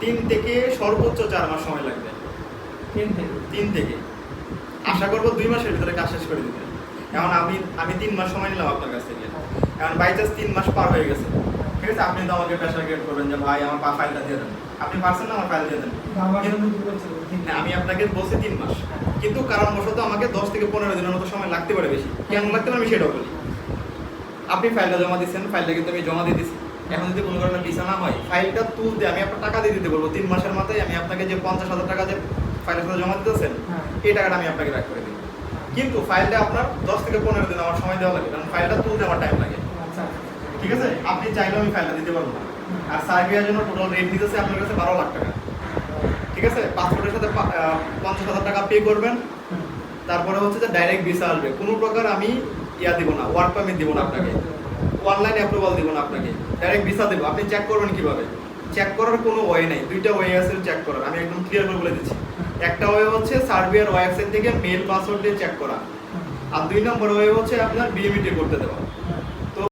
তিন থেকে সর্বোচ্চ চার মাস সময় লাগবে। তিন থেকে? তিন থেকে। আশা করব দুই মাসের ভিতরে কাজ শেষ করে দিতে এখন আমি আমি তিন মাস সময় নিলাম আপনার কাছ থেকে। এখন বাই চান্স তিন মাস পার হয়ে গেছে। ঠিক আছে আপনি তো আমাকে প্রেশার ক্রিয়েট করবেন যে ভাই আমার ফাইলটা দিয়ে দেন। আপনি পারছেন না আমার ফাইল দিয়ে দেন। আমি আপনাকে বলছি তিন মাস। কিন্তু কারণবশত আমাকে দশ থেকে পনেরো দিনের মতো সময় লাগতে পারে বেশি। কেন লাগতে পারে আমি সেটাও বলি। আপনি ফাইলটা জমা দিচ্ছেন ফাইলটা কিন্তু আমি জমা দিয়ে দিচ্ছি এখন যদি কোনো কারণে ভিসা না হয় ফাইলটা তুলতে আমি আপনার টাকা দিয়ে দিতে বলব। তিন মাসের মাথায় আমি আপনাকে যে পঞ্চাশ হাজার টাকা যে ফাইলের সাথে জমা দিতেছেন হ্যাঁ। এই টাকাটা আমি আপনাকে রাখ করে দিই। কিন্তু ফাইলটা আপনার দশ থেকে পনেরো দিন আমার সময় দেওয়া লাগে কারণ ফাইলটা তুলতে আমার টাইম লাগে। আচ্ছা ঠিক আছে? আপনি চাইলেও আমি ফাইলটা দিতে পারব না। আর সার্বিয়ার জন্য টোটাল রেট দিতেছে আপনার কাছে বারো লাখ টাকা। ঠিক আছে? পাসপোর্টের সাথে পঞ্চাশ হাজার টাকা পে করবেন। তারপরে হচ্ছে যে ডাইরেক্ট ভিসা আসবে। কোনো প্রকার আমি ইয়া দেবো না ওয়ার্ক পারমিট দেবো না আপনাকে। অনলাইন অ্যাপ্রুভাল দেবো না আপনাকে। ডাইরেক্ট ভিসা দেবো। আপনি চেক করবেন কীভাবে? চেক করার কোনো ওয়ে নাই। দুইটা ওয়ে আছে চেক করার। আমি একদম ক্লিয়ার করে বলে দিচ্ছি। একটা ওয়ে হচ্ছে সার্বিয়ার ওয়েবসাইট থেকে মেল পাসওয়ার্ড দিয়ে চেক করা। আর দুই নম্বর ওয়ে হচ্ছে আপনার বিএমইটি করতে দেওয়া।